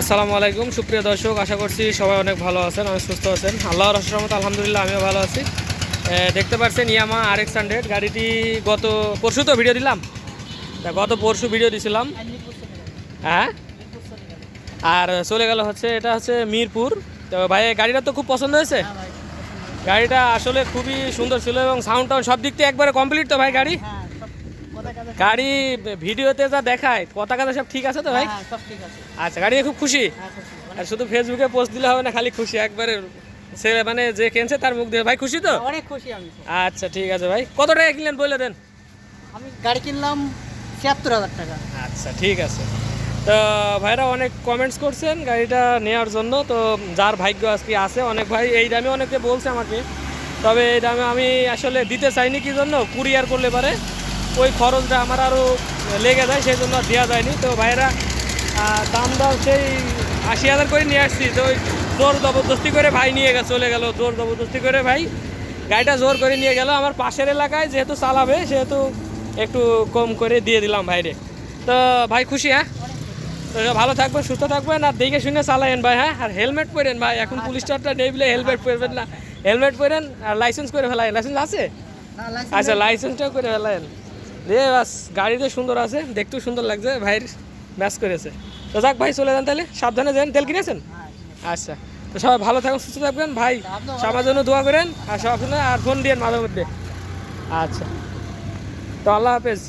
আসসালামু আলাইকুম সুপ্রিয় দর্শক আশা করছি সবাই অনেক ভালো আছেন অনেক সুস্থ আছেন। আল্লাহর রহমত আলহামদুলিল্লাহ আমিও ভালো আছি। দেখতে পাচ্ছেন ইয়ামা আর এক্স হান্ড্রেড গাড়িটি গত পরশু তো ভিডিও দিলাম? তা গত পরশু ভিডিও দিছিলাম। হ্যাঁ? আর চলে গেল হচ্ছে এটা হচ্ছে মিরপুর। তো ভাই গাড়িটা তো খুব পছন্দ হয়েছে? গাড়িটা আসলে খুবই সুন্দর ছিল এবং সাউন্ড টাউন সব দিক থেকে একবারে কমপ্লিট তো ভাই গাড়ি? গাড়ি ভিডিওতে যা দেখায় পতাকা সব ঠিক আছে তো ভাই? আচ্ছা গাড়ি খুব খুশি? আর শুধু ফেসবুকে পোস্ট দিলে হবে না খালি খুশি। একবারে সে মানে যে কিনছে তার মুখ দিয়ে। ভাই খুশি তো? অনেক খুশি আমি আচ্ছা ঠিক আছে ভাই। কত টাকা কিনলেন বলে দেন? আমি গাড়ি কিনলাম ছিয়াত্তর হাজার টাকা। আচ্ছা ঠিক আছে। তো ভাইরা অনেক কমেন্টস করছেন গাড়িটা নেওয়ার জন্য। তো যার ভাগ্য আজকে আছে অনেক ভাই এই দামে অনেকে বলছে আমাকে। তবে এই দামে আমি আসলে দিতে চাইনি কি জন্য? কুরিয়ার করলে পারে। ওই খরচটা আমার আরও লেগে যায় সেই জন্য দেওয়া যায়নি। তো ভাইরা দাম দাম সেই আশি হাজার করে নিয়ে আসছি। তো ওই জোর জবরদস্তি করে ভাই নিয়ে গেছে চলে গেল জোর জবরদস্তি করে ভাই। গাড়িটা জোর করে নিয়ে গেল। আমার পাশের এলাকায় যেহেতু চালাবে সেহেতু একটু কম করে দিয়ে দিলাম ভাইরে। তো ভাই খুশি হ্যাঁ? তো ভালো থাকবেন সুস্থ থাকবেন আর দেখে শুনে চালায়েন ভাই হ্যাঁ? আর হেলমেট পরেন ভাই এখন পুলিশ স্টারটা নেই বলে হেলমেট পরবেন না। হেলমেট পরেন আর লাইসেন্স করে ফেলায়েন। লাইসেন্স আছে? আচ্ছা লাইসেন্সটাও করে ফেলায়েন। দিয়ে বাস, গাড়িতে সুন্দর আছে, দেখতেও সুন্দর লাগছে, ভাইয়ের ম্যাচ করেছে। তো যাক ভাই, চলে যান তাহলে, সাবধানে যান। তেল কিনেছেন? আচ্ছা তো সবাই ভালো থাকুন, সুস্থ থাকবেন ভাই, সবার জন্য দোয়া করেন, আর সবার আর ফোন দিয়ে মাঝে মধ্যে। আচ্ছা তো আল্লাহ হাফেজ।